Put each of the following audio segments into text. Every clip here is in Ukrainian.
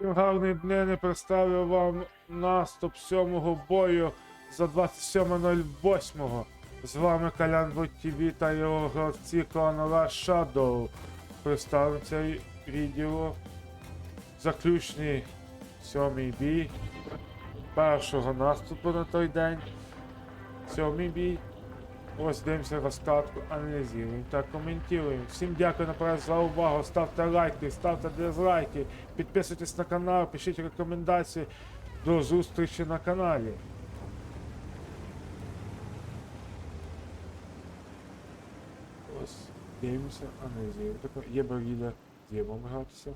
Гарний днини представив вам наступ сьомого бою за 27.08. З вами Калян ТВ та його гравці Rush Shadow. Представив це відео. Заключний сьомий бій першого наступу на той день. Сьомий бій. Ось дивимося розкладку, аналізуємо та коментуємо. Всім дякую наперед за увагу. Ставте лайки, ставте дизлайки, підписуйтесь на канал, пишіть рекомендації. До зустрічі на каналі. Ось дивимося, аналізуємо. Тепер є баріда з єбом гратися.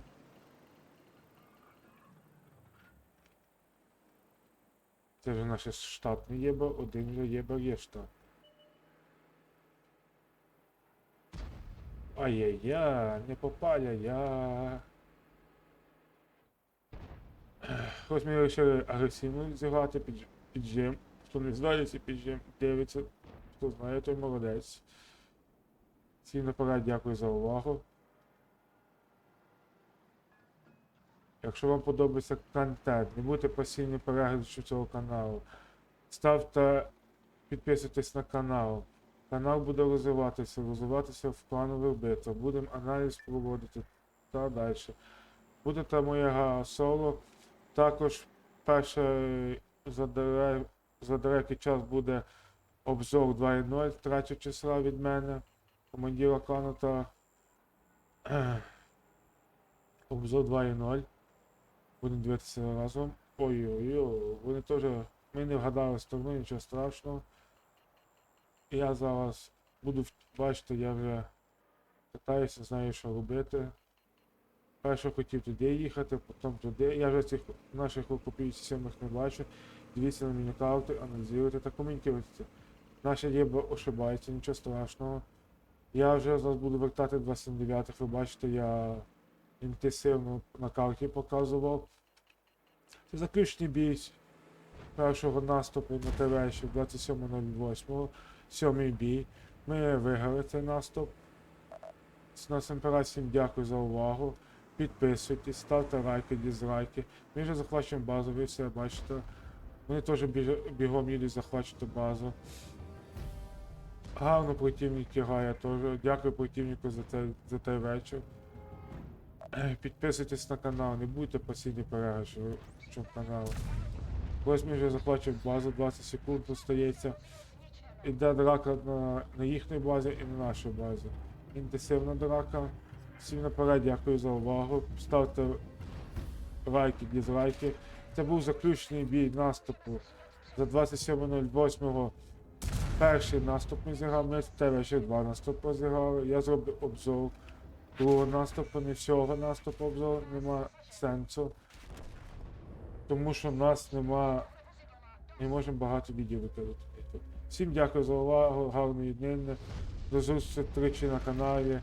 Це вже наше штатне єбо, один вже єбо є штат. Ай-яй-я, не попали я. Ось ми вирішили агресивно зіграти під, під жим. Хто не знає, під жим дивиться. Хто знає, той молодець. Всім наперед дякую за увагу. Якщо вам подобається контент, не будьте постійним переглядачем цього каналу. Ставте, підписуйтесь на канал. Канал буде розвиватися, розвиватися в планових битвах. Будемо аналіз проводити та далі. Буде та моя соло. Також перше за, дерев, за деякий час буде обзор 2.0 3 числа від мене, командира клану та обзор 2.0. Будемо дивитися разом. Ой-ой-ой, вони теж. Ми не вгадали сторону, нічого страшного. Я зараз буду бачити, я вже катаюся, знаю, що робити. Перше хотів туди їхати, потім туди. Я вже цих наших окупівців сьомих не бачу. Дивіться на міні-карти, аналізуйте та коментуйте. Наша єба ошибається, нічого страшного. Я вже зараз буду вертати 29-х, ви бачите, я інтенсивно на карті показував. Це заключний бій першого наступу на ТВ ще 27.08. Сьомий бій. Ми виграли цей наступ. Насамперед всім дякую за увагу. Підписуйтесь, ставте лайки, дізлайки. Ми вже захвачуємо базу, ви все бачите. Вони теж бігом їдуть захвачувати базу. Гарно противник грає теж. Дякую противнику за, те, за той вечір. Підписуйтесь на канал, не будьте постійні переглядачем каналу. Ось ми вже захвачуємо базу, 20 секунд остається. Іде драка на, на їхній базі і на нашій базі. Інтенсивна драка. Всім наперед дякую за увагу. Ставте лайки, дізлайки. Це був заключний бій наступу за 27.08. Перший наступ ми зіграли, ми тебе ще два наступи зіграли. Я зробив обзор другого наступу, не всього наступу обзор, нема сенсу. Тому що в нас нема. Не можемо багато відео викладати. Всім дякую за увагу, гарної днини. До зустрічі на каналі.